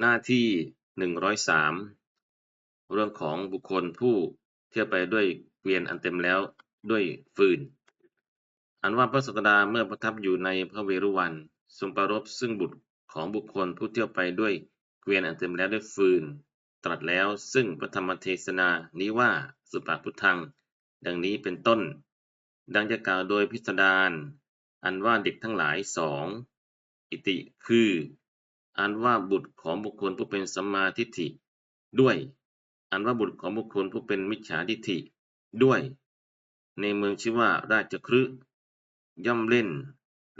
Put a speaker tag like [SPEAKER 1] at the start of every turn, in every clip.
[SPEAKER 1] หน้าที่หนึ่งร้อยสามเรื่องของบุคคลผู้เที่ยวไปด้วยเกวียนอันเต็มแล้วด้วยฟืน อันว่าพระสักดาเมื่อประทับอยู่ในพระเวรุวันทรงประรบซึ่งบุตรของบุคคลผู้เที่ยวไปด้วยเกวียนอันเต็มแล้วด้วยฟืน ตรัสแล้วซึ่งพระธรรมเทศนานี้ว่าสุปาพุทธัง ดังนี้เป็นต้น ดังจะกล่าวโดยพิสดารอันว่าเด็กทั้งหลายสองอิติคือ อันว่าบุตรของบุคคลผู้เป็นสัมมาทิฏฐิ ด้วย อันว่าบุตรของบุคคลผู้เป็นมิจฉาทิฏฐิ ด้วย ในเมืองชื่อว่าราชคฤห์ย่อมเล่น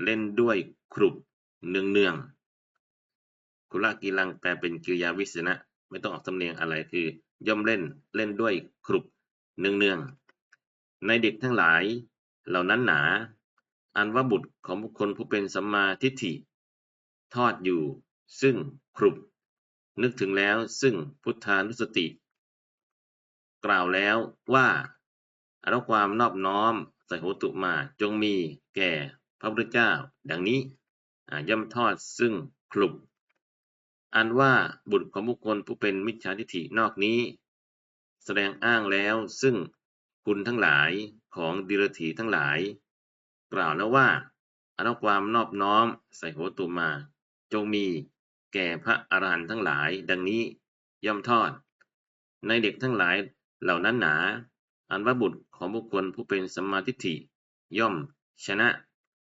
[SPEAKER 1] เล่นด้วยครุบเนืองเนืองคุลกีลังแปลเป็นกิริยาวิเศษณะไม่ต้องออกสำเนียงอะไรคือย่อมเล่นเล่นด้วยครุบเนืองเนืองในเด็กทั้งหลายเหล่านั้นหนา อันว่าบุตรของบุคคลผู้เป็นสัมมาทิฏฐิ ทอดอยู่ ซึ่งครุบนึกถึงแล้วซึ่งพุทธานุสติ กล่าวแล้วว่าอนุความนอบน้อมใส่โหตุมาจงมีแก่พระพุทธเจ้า ดังนี้ย่อมทอดซึ่งคลุบอันว่าบุตรของบุคคลผู้เป็นมิจฉาทิฏฐินอกนี้ แสดงอ้างแล้วซึ่งคุณทั้งหลายของดิรถีทั้งหลาย กล่าวแล้วว่าอนุความนอบน้อมใส่โหตุมา จงมี แก่พระอรหันต์ทั้งหลาย ดังนี้ย่อมทอด ในเด็กทั้งหลายเหล่านั้นหนา อันว่าบุตรของบุคคลผู้เป็นสัมมาทิฏฐิ ย่อมชนะ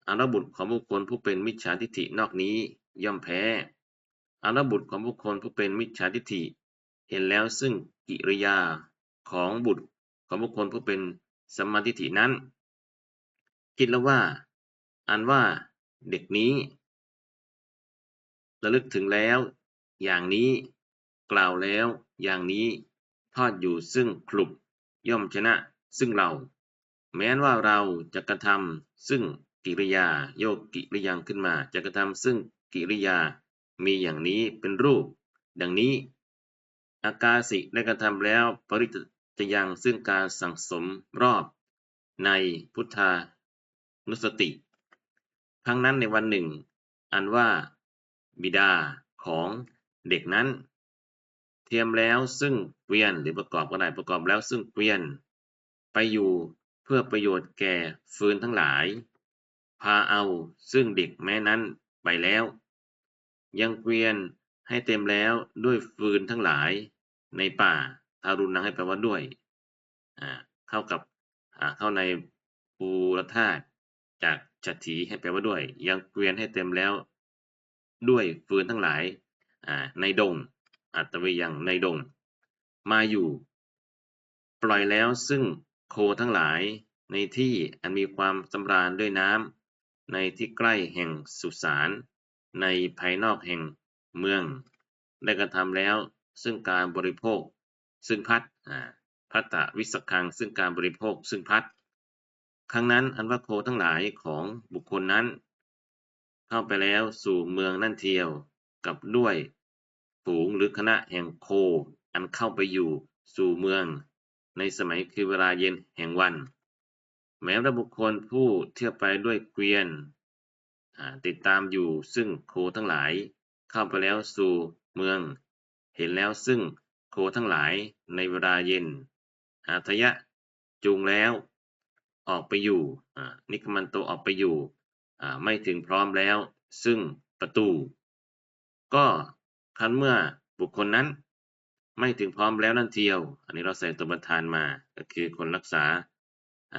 [SPEAKER 1] อันว่าบุตรของบุคคลผู้เป็นมิจฉาทิฏฐินอกนี้ ย่อมแพ้ อันว่าบุตรของบุคคลผู้เป็นมิจฉาทิฏฐิ เห็นแล้วซึ่งกิริยาของบุตรของบุคคลผู้เป็นสัมมาทิฏฐินั้น คิดแล้วว่า อันว่าเด็กนี้ ระลึกถึงแล้ว อย่างนี้ กล่าวแล้ว อย่างนี้ ทอดอยู่ซึ่งคลุบย่อมชนะ ซึ่งเรา แม้นว่าเราจะกระทำซึ่งกิริยา โยกกิริยังขึ้นมา จะกระทำซึ่งกิริยา มีอย่างนี้เป็นรูป ดังนี้ อากาสิได้กระทำแล้ว ปริจยังซึ่งการสั่งสมรอบ ในพุทธานุสติครั้งนั้นในวันหนึ่ง อันว่า บิดาของเด็กนั้น เทียมแล้วซึ่งเกวียนหรือประกอบก็ได้ประกอบแล้วซึ่งเกวียน ไปอยู่เพื่อประโยชน์แก่ฟืนทั้งหลาย พาเอาซึ่งเด็กแม้นั้นไปแล้ว ยังเกวียนให้เต็มแล้วด้วยฟืนทั้งหลายในป่าทารุณนังให้แปลว่าด้วยเข้ากับเข้าในปูรธาตุจากจัตถีให้แปลว่าด้วย ยังเกวียนให้เต็มแล้ว ด้วยฟืนทั้งหลายในดง อัตวิยังในดง มาอยู่ ปล่อยแล้วซึ่งโคทั้งหลายในที่อันมีความสำราญด้วยน้ำในที่ใกล้แห่งสุสานในภายนอกแห่งเมือง ได้กระทำแล้วซึ่งการบริโภค ซึ่งพัดพัตตวิสคังซึ่งการบริโภคซึ่งพัดครั้งนั้นอันว่าโคทั้งหลายของบุคคลนั้น เข้าไปแล้วสู่เมืองนั่นเทียวกับด้วยฝูงหรือคณะแห่งโค อันเข้าไปอยู่สู่เมือง ในสมัยคือเวลาเย็นแห่งวัน แม้ระบุคคลผู้เที่ยวไปด้วยเกวียน ติดตามอยู่ซึ่งโคทั้งหลาย เข้าไปแล้วสู่เมือง เห็นแล้วซึ่งโคทั้งหลายในเวลาเย็นหาทยะจูงแล้ว ออกไปอยู่นิคมันโตออกไปอยู่ ไม่ถึงพร้อมแล้ว ซึ่งประตู ก็คันเมื่อบุคคลนั้น ไม่ถึงพร้อมแล้วนั่นเทียว อันนี้เราใส่ตัวประธานมา ก็คือคนรักษา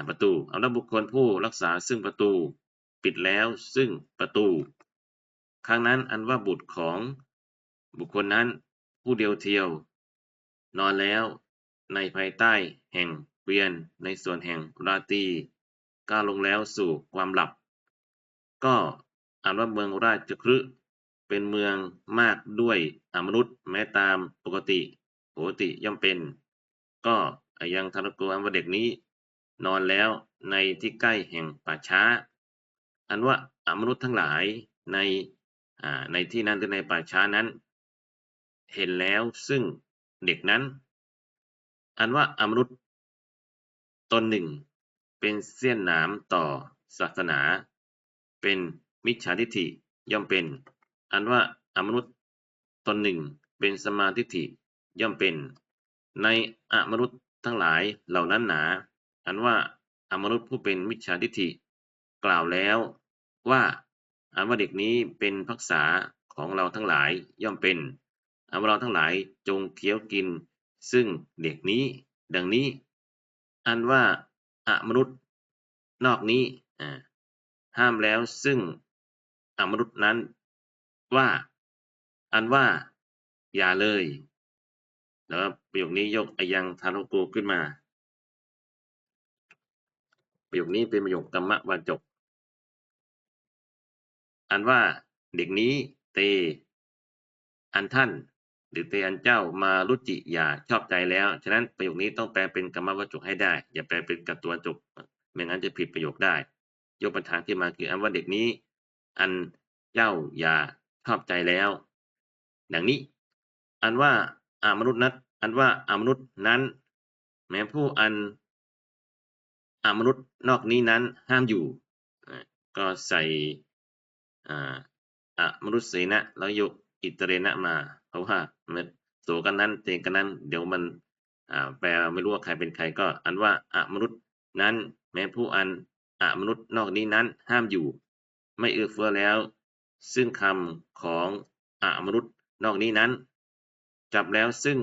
[SPEAKER 1] ประตู เอาแล้วบุคคลผู้รักษาซึ่งประตู ปิดแล้วซึ่งประตู ครั้งนั้นอันว่าบุตรของบุคคลนั้นผู้เดียวเทียว นอนแล้วในภายใต้แห่งเวียนในส่วนแห่งราตีก้าลงแล้วสู่ความหลับ ก็อ่านว่าเมืองราชคฤห์เป็นเมืองมากด้วยอมนุษย์แม้ตามปกติปกติย่อมเป็น ก็ยังทารโกอันว่าเด็กนี้ นอนแล้วในที่ใกล้แห่งป่าช้า อันว่าอมนุษย์ทั้งหลายในในที่นั้นหรือในป่าช้านั้น เห็นแล้วซึ่งเด็กนั้น อันว่าอมนุษย์ตนหนึ่ง เป็นเสี้ยนหนามต่อศาสนา เป็นมิจฉาทิฏฐิย่อมเป็น อันว่าอมนุษย์ตนหนึ่ง เป็นสมาทิฏฐิย่อมเป็น ในอมนุษย์ทั้งหลายเหล่านั้นหนา อันว่าอมนุษย์ผู้เป็นมิจฉาทิฏฐิ กล่าวแล้วว่าอันว่าเด็กนี้เป็นพักษาของเราทั้งหลายย่อมเป็นอันว่าเราทั้งหลายจงเคี้ยวกิน ซึ่งเด็กนี้ ดังนี้ อันว่าอมนุษย์นอกนี้อ่า ห้ามแล้วซึ่งอมนุษย์นั้นว่า อันว่า อย่าเลยแล้วประโยคนี้ยกอายังทารุกูขึ้นมา ประโยคนี้เป็นประโยคกรรมวาจก อันว่าเด็กนี้เต อันท่านหรือเตอันเจ้ามารุจิอย่าชอบใจแล้ว ฉะนั้นประโยคนี้ต้องแปลเป็นกรรมวจกให้ได้ อย่าแปลเป็นกัตตัวจก ไม่งั้นจะผิดประโยคได้ ยกปัญหาที่มาคืออันว่าเด็กนี้ อันเจ้าอย่าชอบใจแล้ว ดังนี้ อันว่าอามนุษย์นั้นอันว่าอามนุษย์นั้น แม้ผู้อันอามนุษย์นอกนี้นั้นห้ามอยู่ ก็ใส่อะมนุษย์เสนะแล้วยกอิตเรนะมา เพราะว่ามันโสกันนั้นเตงกันนั้น เดี๋ยวมันแปลไม่รู้ว่าใครเป็นใครก็ อันว่าอะมนุษย์นั้น แม้ผู้อัน อมนุษย์นอกนี้นั้นห้ามอยู่ ไม่เอื้อเฟื้อแล้ว ซึ่งคำของอมนุษย์นอกนี้นั้น จับแล้วซึ่ง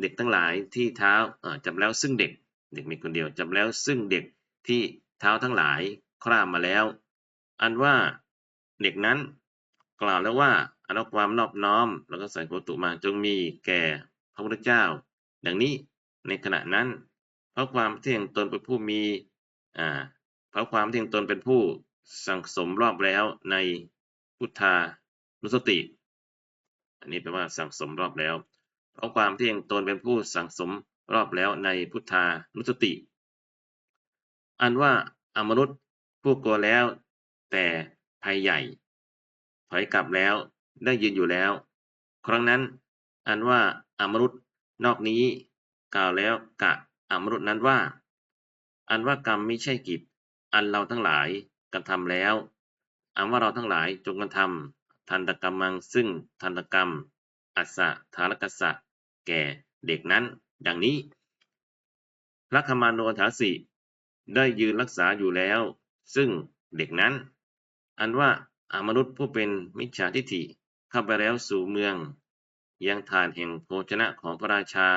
[SPEAKER 1] เด็กทั้งหลายที่เท้าจับแล้วซึ่งเด็กเด็กมีคนเดียวจับแล้วซึ่งเด็กที่เท้าทั้งหลายคร่ามาแล้ว อันว่าเด็กนั้นกล่าวแล้วว่าอนความนอบน้อม แล้วก็ใส่โคตุมาจงมีแก่พระพุทธเจ้า ดังนี้ในขณะนั้น เพราะความเที่ยงตนเป็นผู้มีอ่า เพราะความเที่ยงตนเป็นผู้สังสมรอบแล้วในพุทธานุสติ อันนี้แปลว่าสังสมรอบแล้ว เพราะความที่ยังตนเป็นผู้สังสมรอบแล้วในพุทธานุสติ อันว่าอมนุษย์ผู้กลัวแล้ว แต่ภัยใหญ่ถอยกลับแล้วได้ยืนอยู่แล้ว ครั้งนั้น อันว่าอมนุษย์นอกนี้ กล่าวแล้วกะอมนุษย์นั้นว่า อันว่ากรรมไม่ใช่กิจ อันเราทั้งหลายกระทำแล้วอันว่าเราทั้งหลายจงกระทำทันตกรรมังซึ่งทันตกรรม อัสสะทารกสะแก่เด็กนั้น ดังนี้พระคมาโนถาสิได้ยืนรักษาอยู่แล้ว ซึ่งเด็กนั้น อันว่าอมนุษย์ผู้เป็นมิจฉาทิฏฐิเข้าไปแล้วสู่เมือง ยังถาดแห่งโภชนะของพระราชา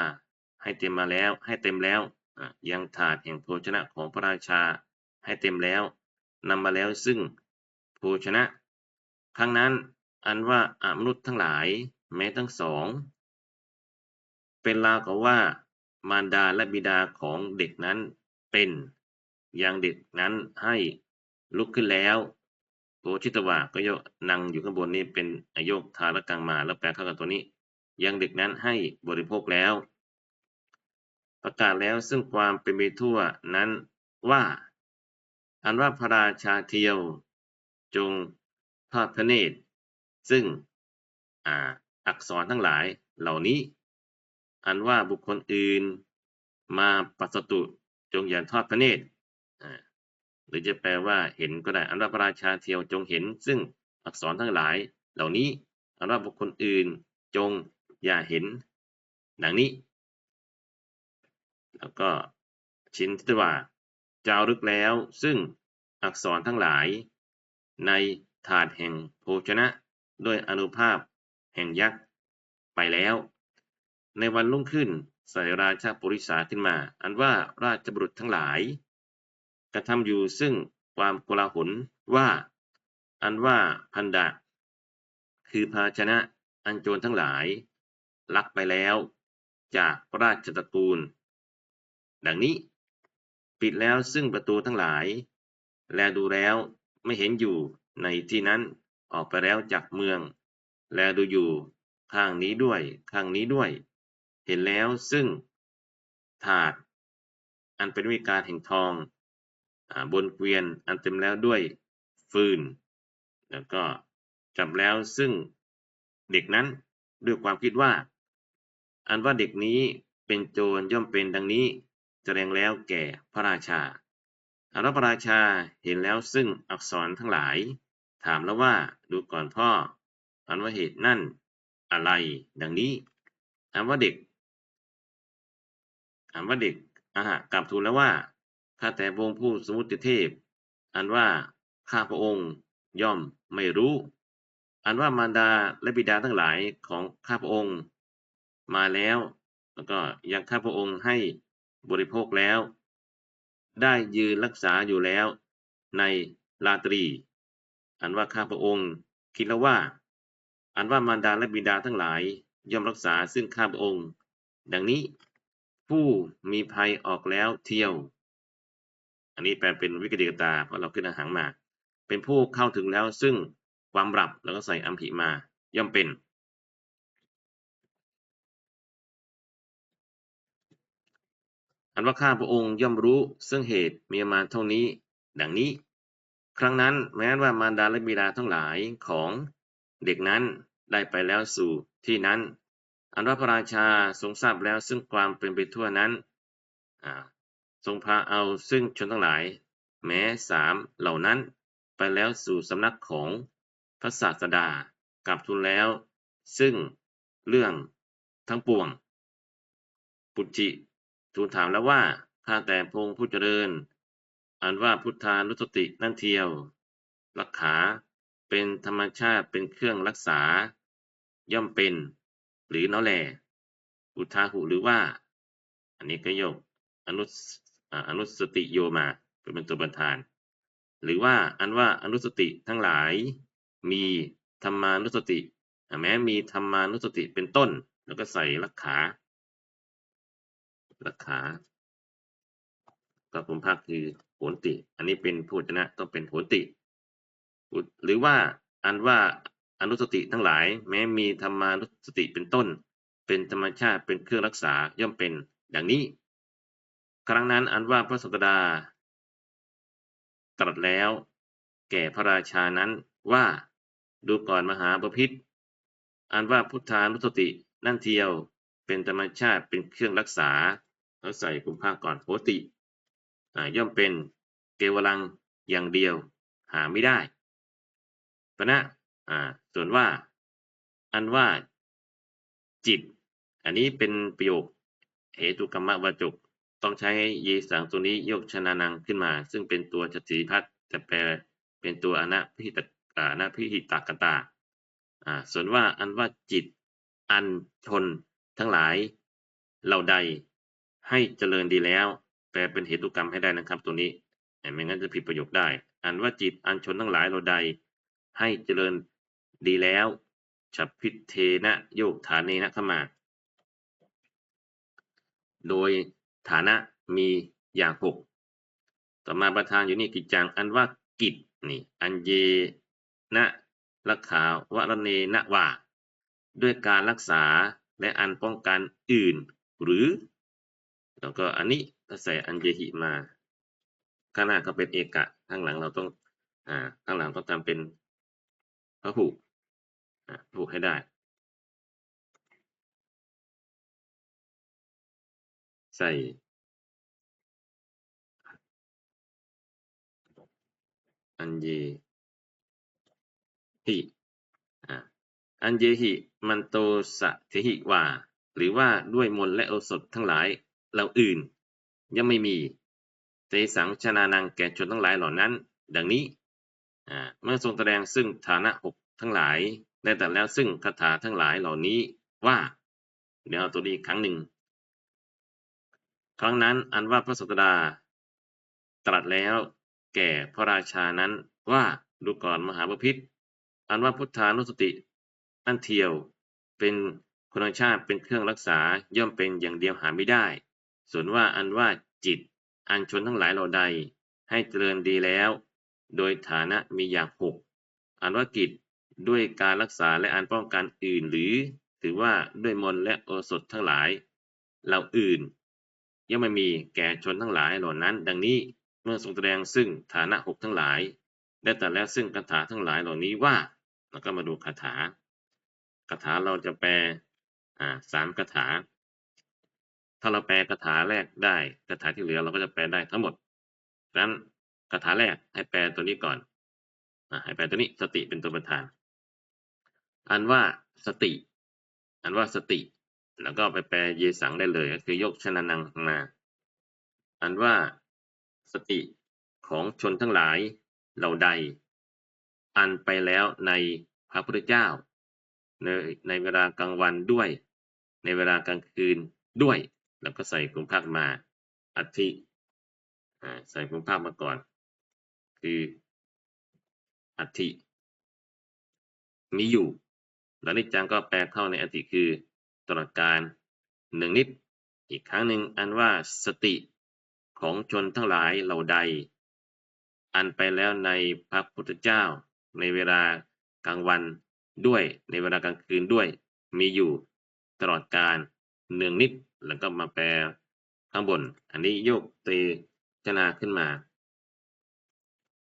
[SPEAKER 1] ให้เต็มมาแล้วให้เต็มแล้วยังถาดแห่งโภชนะของพระราชา ให้เต็มแล้วนำมาแล้วซึ่งโภชนะ ครั้งนั้นอันว่าอมนุษย์ทั้งหลายแม้ทั้งสอง เป็นลาวกับว่ามารดาและบิดาของเด็กนั้นเป็นยังเด็กนั้นให้ลุกขึ้นแล้วโัวชิตวาก็โยนั่งอยู่ข้างบนนี้เป็นอโยกทารกังมาแล้วแปลเข้ากับตัวนี้ยังเด็กนั้นให้บริโภคแล้ว ประกาศแล้วซึ่งความเป็นไปทั่วนั้นว่า อันว่าพระราชาเทียวจงทอดพระเนตร ซึ่งอ,อักษรทั้งหลายเหล่านี้ อันว่าบุคคลอื่นมาปัสตุจงอย่าทอดพระเนตรหรือจะแปลว่าเห็นก็ได้ อันว่าพระราชาเทียวจงเห็น ซึ่งอักษรทั้งหลายเหล่านี้ อันว่าบุคคลอื่นจงอย่าเห็น ดังนี้ แล้วก็ชินทิว่า จารึกแล้ว ซึ่งอักษรทั้งหลาย ในถาดแห่งโภชนะด้วยอนุภาพแห่งยักษ์ไปแล้ว ในวันรุ่งขึ้นใส่ราชาปุริสาขึ้นมา อันว่าราชบุรุษทั้งหลาย กระทำอยู่ซึ่งความโกลาหลว่า อันว่าพันดะคือภาชนะอันโจรทั้งหลาย ลักไปแล้ว จากราชตระกูล ดังนี้ ปิดแล้วซึ่งประตูทั้งหลาย แลดูแล้วไม่เห็นอยู่ในที่นั้นออกไปแล้วจากเมือง แลดูอยู่ข้างนี้ด้วยข้างนี้ด้วย เห็นแล้วซึ่งถาด อันเป็นวิการแห่งทองบนเกวียนอันเต็มแล้วด้วยฟืน แล้วก็จับแล้วซึ่งเด็กนั้นด้วยความคิดว่า อันว่าเด็กนี้เป็นโจรย่อมเป็นดังนี้ แสดงแล้วแก่พระราชาอาพระราชาเห็นแล้วซึ่งอักษรทั้งหลาย ถามแล้วว่าดูก่อนพ่ออันว่าเหตุนั่นอะไร ดังนี้ถามว่าเด็กถามว่าเด็กอาฮะกลับทูลแล้วว่าข้าแต่พระองค์ผู้สมุติเทพ อันว่าข้าพระองค์ย่อมไม่รู้ อันว่ามารดาและบิดาทั้งหลายของข้าพระองค์ มาแล้ว แล้วก็ยังข้าพระองค์ให้ บริโภคแล้ว ได้ยืนรักษาอยู่แล้ว ในราตรี อันว่าข้าพระองค์ คิดแล้วว่า อันว่ามารดาและบิดาทั้งหลายย่อมรักษาซึ่งข้าพระองค์ ดังนี้ ผู้มีภัยออกแล้วเที่ยว อันนี้แปลเป็นวิกฤตตาเพราะเราขึ้นอาหางมา เป็นผู้เข้าถึงแล้วซึ่งความรับแล้วก็ใส่อัมภิมาย่อมเป็น อันว่าข้าพระองค์ย่อมรู้ซึ่งเหตุมีมาเท่านี้ ดังนี้ ครั้งนั้นแม้ว่ามารดาและบิดาทั้งหลายของเด็กนั้นได้ไปแล้วสู่ที่นั้น อันว่าพระราชาทรงทราบแล้วซึ่งความเป็นไปทั่วนั้นทรงพาเอาซึ่งชนทั้งหลาย แม้สามเหล่านั้นไปแล้วสู่สำนักของพระศาสดากลับทูลแล้ว ซึ่งเรื่องทั้งปวง ปุจจิ ทูลถามแล้วว่าข้าแต่พงผู้เจริญ อันว่าพุทธานุสตินั่นเทียว รักขาเป็นธรรมชาติเป็นเครื่องรักษา ย่อมเป็น หรือนอแลอุทาหุหรือว่า อันนี้ก็ยกอนุอนุสติโยมาเป็นตัวประธาน หรือว่าอันว่าอนุสติทั้งหลาย มีธรรมานุสติแม้มีธรรมานุสติเป็นต้น แล้วก็ใส่ลักขา ลักขาก็ผมภาคคือโหนติ อันนี้เป็นพูชนะต้องเป็นโหนติ หรือว่าอันว่าอนุสติทั้งหลาย แม้มีธรรมานุสติเป็นต้น เป็นธรรมชาติเป็นเครื่องรักษาย่อมเป็นดังนี้ ครั้งนั้นอันว่าพระสกดา ตรัสแล้ว แก่พระราชานั้นว่าดูก่อนมหาปพิธอันว่าพุทธานุสตินั่นเทียว เป็นธรรมชาติเป็นเครื่องรักษา เราใส่กุมภาก่อนโหติย่อมเป็นเกวลังอย่างเดียวหาไม่ได้ปณะส่วนว่า อันว่าจิต อันนี้เป็นประโยคเหตุกรรมวจกต้องใช้เยสังตัวนี้ยกชนะนังขึ้นมา ซึ่งเป็นตัวจติพัฒจะแปลเป็นตัวอนัพิตานาพิหิตากตาอ่าส่วนว่าอันว่าจิตอันชนทั้งหลายเหล่าใด ให้เจริญดีแล้ว แปลเป็นเหตุกรรมให้ได้นะครับ ตัวนี้ไม่งั้นจะผิดประโยคได้ อันว่าจิตอันชนทั้งหลายเหล่าใด ให้เจริญดีแล้วฉับพิเทนะโยกฐานเนนะขมา โดยฐานะมีอย่างหกต่อมาประธานอยู่นี่กิจจัง อันว่ากิจนี่ อันเยนะรักขาวรเนนะว่า ด้วยการรักษาและอันป้องกันอื่น หรือ แล้วก็อันนี้ก็ใส่อันเยหิมา ข้างหน้าก็เป็นเอกะ ข้างหลังเราต้องอ่าข้างหลังต้องทำเป็นพระผูกผูกให้ได้ ใส่อันเยหิอันเยหิมันโตสะเทหิว่าหรือว่าด้วยมนและโอสถทั้งหลาย เราอื่น ยังไม่มีเตสังชนานังแก่ชนทั้งหลายเหล่านั้น ดังนี้เมื่อทรงแสดงซึ่งฐานะหกทั้งหลายได้แต่แล้วซึ่งคาถาทั้งหลายเหล่านี้ว่าเดี๋ยวตัวนี้ครั้งหนึ่ง ครั้งนั้นอันว่าพระสุตดา ตรัสแล้วแก่พระราชานั้นว่าดูก่อนมหาปพิธอันว่าพุทธานุสติ อันเทียวเป็นคุณชาติเป็นเครื่องรักษาย่อมเป็นอย่างเดียวหาไม่ได้ ส่วนว่าอันว่าจิต อันชนทั้งหลายเหล่าใด ให้เจริญดีแล้ว โดยฐานะมีอย่างหกอันว่ากิจด้วยการรักษาและอันป้องกันอื่นหรือ ถือว่าด้วยมนและโอสถทั้งหลายเหล่าอื่นยังไม่มีแก่ชนทั้งหลายเหล่านั้น ดังนี้เมื่อทรงแสดงซึ่งฐานะหกทั้งหลาย ได้แต่แล้วซึ่งคาถาทั้งหลายเหล่านี้ว่าแล้วก็มาดูคาถาคาถาเราจะแปลอ่าสามคาถา ถ้าเราแปลคาถาแรกได้คาถาที่เหลือเราก็จะแปลได้ทั้งหมดดังนั้นคาถาแรกให้แปลตัวนี้ก่อนอให้แปลตัวนี้สติเป็นตัวประธาน อันว่าสติ อันว่าสติ แล้วก็ไปแปลเยสังได้เลยก็คือยกชนะนังมา อันว่าสติของชนทั้งหลายเหล่าใด อันไปแล้วในพระพุทธเจ้า ในในเวลากลางวันด้วย ในเวลากลางคืนด้วย แล้วก็ใส่กลุ่มภาคมาอัติใส่กลุ่มภาคมาก่อน คืออัติมีอยู่แล้วนิจังก็แปลเข้าในอติคือตลอดการหนึ่งนิด อีกครั้งหนึ่งอันว่าสติของชนทั้งหลายเหล่าใด อันไปแล้วในพระพุทธเจ้า ในเวลากลางวันด้วยในเวลากลางคืนด้วย มีอยู่ตลอดการเนืองนิด แล้วก็มาแปลข้างบน อันนี้โยกเตจนาขึ้นมา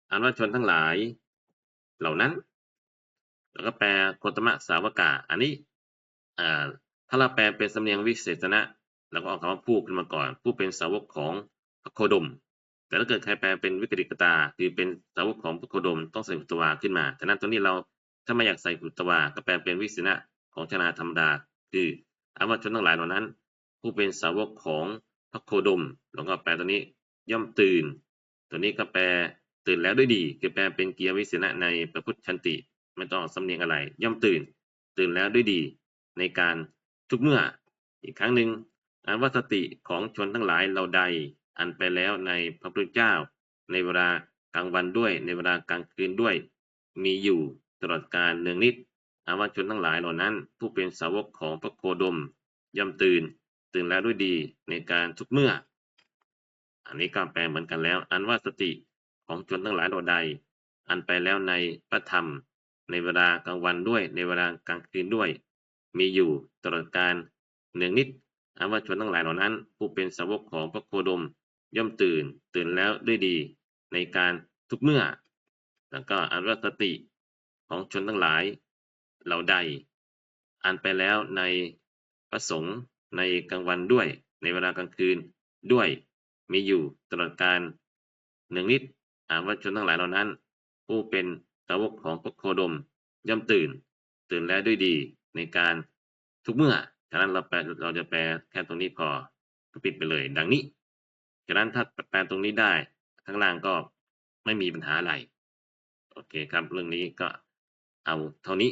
[SPEAKER 1] อันว่าชนทั้งหลายเหล่านั้น แล้วก็แปลโคตมะสาวกาอันนี้ถ้าเราแปลเป็นสำเนียงวิเศษณะแล้วก็เอาคำว่าผู้ขึ้นมาก่อน ผู้เป็นสาวกของพระโคดม แต่ถ้าเกิดใครแปลเป็นวิกฤตกตาคือเป็นสาวกของพระโคดมต้องใส่หุตวาขึ้นมาฉะนั้นตัวนี้เราถ้าไม่อยากใส่หุตวาก็แปลเป็นวิเศษณะของชนาธรรมดา คืออาว่าชนทั้งหลายเหล่านั้น ผู้เป็นสาวกของพระโคดมแล้วก็แปลตัวนี้ย่อมตื่น ตัวนี้ก็แปลตื่นแล้วด้วยดี คือแปลเป็นเกียรวิเศษในพระพุทธชันติ ไม่ต้องสำเนียงอะไร ย่อมตื่น ตื่นแล้วด้วยดี ในการทุกเมื่อ อีกครั้งหนึ่งอันว่าสติของชนทั้งหลายเราใด อันไปแล้วในพระพุทธเจ้า ในเวลากลางวันด้วย ในเวลากลางคืนด้วย มีอยู่ตลอดกาลเนืองนิดอันว่าชนทั้งหลายเหล่านั้น ผู้เป็นสาวกของพระโคดมย่อมตื่น ตื่นแล้วด้วยดีในการทุกเมื่อ อันนี้ก็แปลเหมือนกันแล้ว อันว่าสติของชนทั้งหลายเราใด อันไปแล้วในพระธรรม ในเวลากลางวันด้วย ในเวลากลางคืนด้วย มีอยู่ตลอดการเนืองนิดอันว่าชนทั้งหลายเหล่านั้น ผู้เป็นสาวกของพระโคดม ย่อมตื่น ตื่นแล้วด้วยดี ในการทุกเมื่อ แล้วก็อันว่าสติของชนทั้งหลายเหล่าใด อันไปแล้วในพระสงฆ์ ในกลางวันด้วย ในเวลากลางคืนด้วย มีอยู่ตลอดการหนึ่งนิดอาว่าชนทั้งหลายเหล่านั้น ผู้เป็นสาวกของพระโคดมย่อมตื่น ตื่นแล้วด้วยดีในการทุกเมื่อฉะนั้นเราแปลเราจะแปลแค่ตรงนี้พอก็ปิดไปเลย ดังนี้ฉะนั้นถ้าแปลตรงนี้ได้ ข้างล่างก็ไม่มีปัญหาอะไร โอเคครับ เรื่องนี้ก็เอาเท่านี้